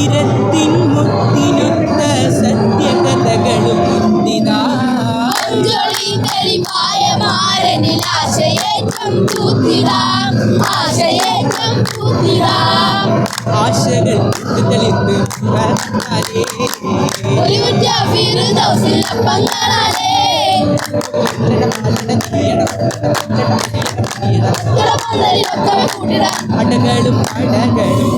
மந்திரத்தின் முத்தினுத்த சத்திய கதகளும் ஆசைகள் தெளித்து வரத்தாரே சிலப்பங்களாலே அடங்களும் அடங்களும்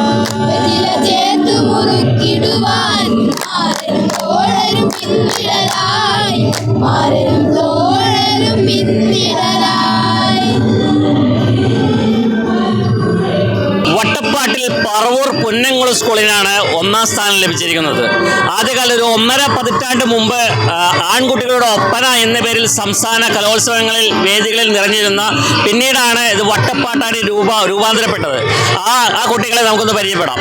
മുറുക്കിടുവാൻ മാരനും തോഴരും പിന്തിടലായി മാരനും തോഴരും പിന്തിടലായി വട്ടപ്പാട്ടിൽ പറവൂർ പൊന്നങ്കുളം സ്കൂളിനാണ് ഒന്നാം സ്ഥാനം ലഭിച്ചിരിക്കുന്നത്. ആദ്യകാലം ഒരു ഒന്നര പതിറ്റാണ്ട് മുമ്പ് ആൺകുട്ടികളുടെ ഒപ്പന എന്ന പേരിൽ സംസ്ഥാന കലോത്സവങ്ങളിൽ വേദികളിൽ നിറഞ്ഞിരുന്ന പിന്നീടാണ് ഇത് വട്ടപ്പാട്ടാടി രൂപ രൂപാന്തരപ്പെട്ടത്. ആ ആ കുട്ടികളെ നമുക്കൊന്ന് പരിചയപ്പെടാം.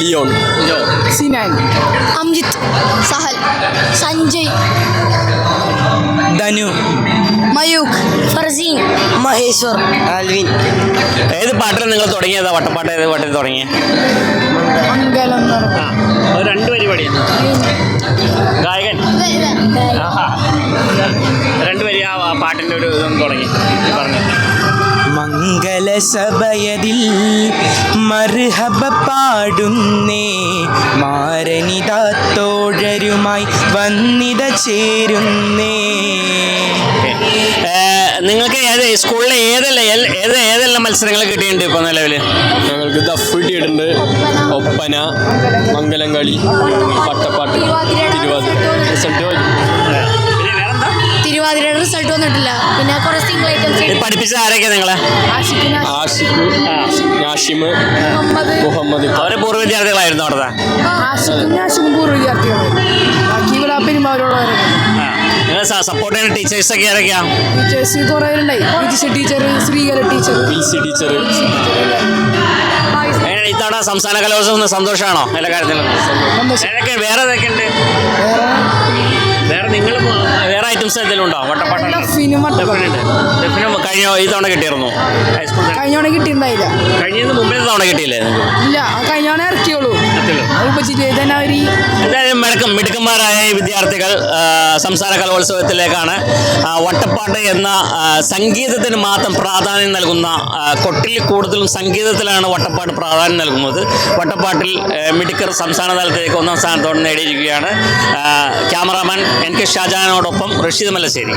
ലിയോൺ. സിനാൻ. അംജിത് സഹൽ സഞ്ജയ് ധനു. മയൂഖ് ഫർസീൻ. മഹേശ്വർ. ആൽവിൻ. ഏത് പാട്ടിൽ നിങ്ങൾ തുടങ്ങിയതാ? വട്ടപ്പാട്ട് ഏത് പാട്ടിൽ തുടങ്ങിയ? രണ്ട് പരിപാടി ഗായകൻ. ആഹാ. രണ്ട് വരി ആ ആ പാട്ടിന്റെ ഒരു ഇതൊന്ന് തുടങ്ങി. പറഞ്ഞു. മംഗലസഭയതിൽ മർഹബ പാടുന്നേ മാരനിതാത്തോഴരുമായി വന്നിത ചേരുന്നേ. നിങ്ങൾക്ക് ഏത് സ്കൂളിലെ ഏതെല്ലാം ഏത് ഏതെല്ലാം മത്സരങ്ങൾ കിട്ടിയിട്ടുണ്ട് ഇപ്പോൾ നിലവിൽ ഞങ്ങൾക്ക് ദഫ് കിട്ടിയിട്ടുണ്ട്. ഒപ്പന മംഗലം കളി പട്ടപ്പാട്ട് തിരുവാതിര. റിസൾട്ട് തിരുവാതിരയുടെ റിസൾട്ട് വന്നിട്ടില്ല. പിന്നെ കുറെ സിംഗിൾ ഐറ്റംസ് പഠിപ്പിച്ച ആരൊക്കെയാ നിങ്ങളെ? ആഷിഖ് നാഷിമ് മുഹമ്മദ്. അവരെ പൂർവ വിദ്യാർത്ഥികളായിരുന്നു അവിടുത്തെ. പൂർവ വിദ്യാർത്ഥികളാണ്. ബാക്കി ഇവിടെ പെരുമാറുള്ളവരൊക്കെ നിങ്ങൾ സപ്പോർട്ട് ചെയ്യുന്ന ടീച്ചേഴ്സ് ഒക്കെ ആരൊക്കെയാ? ടീച്ചേഴ്സ് കുറേ ഉണ്ടായി Vijisha teacher Sreekara teacher Wilsy teacher എങ്ങനെ ഇത്തവണ സംസ്ഥാന കലോത്സവം സന്തോഷമാണോ? എല്ലാ കാര്യത്തിലും. ഏതൊക്കെ വേറെ ഏതൊക്കെ ഉണ്ട് വേറെ നിങ്ങൾ വേറെ ഐറ്റംസ് എന്തെങ്കിലും ഉണ്ടോ? വട്ടപ്പാട്ട് സിനിമ. ഡെഫിനും കഴിഞ്ഞ ഈ തവണ കിട്ടിയിരുന്നു ഹൈസ്കൂൾ കഴിഞ്ഞോണ കിട്ടിയിട്ടുണ്ടായില്ല. കഴിഞ്ഞതിന് മുമ്പേ തവണ കിട്ടിയില്ലേ ഇല്ല കഴിഞ്ഞ കഴിഞ്ഞോണ ഇറക്കിയോളൂ കിട്ടിയല്ലോ? അത് ഉപജില്ലയിൽ തന്നെ അവർ എന്തായാലും മിടുക്കം മിടുക്കന്മാരായ വിദ്യാർത്ഥികൾ സംസാര സംസ്ഥാന കലോത്സവത്തിലേക്കാണ് വട്ടപ്പാട്ട് എന്ന സംഗീതത്തിന് മാത്രം പ്രാധാന്യം നൽകുന്ന കൊട്ടിൽ കൂടുതലും സംഗീതത്തിലാണ് വട്ടപ്പാട്ട് പ്രാധാന്യം നൽകുന്നത്. വട്ടപ്പാട്ടിൽ മിടുക്കർ സംസ്ഥാന തലത്തിലേക്ക് ഒന്നാം സ്ഥാനത്തോടെ നേടിയിരിക്കുകയാണ്. ക്യാമറാമാൻ എൻ കെ ഷാജാനോടൊപ്പം sido mala serie.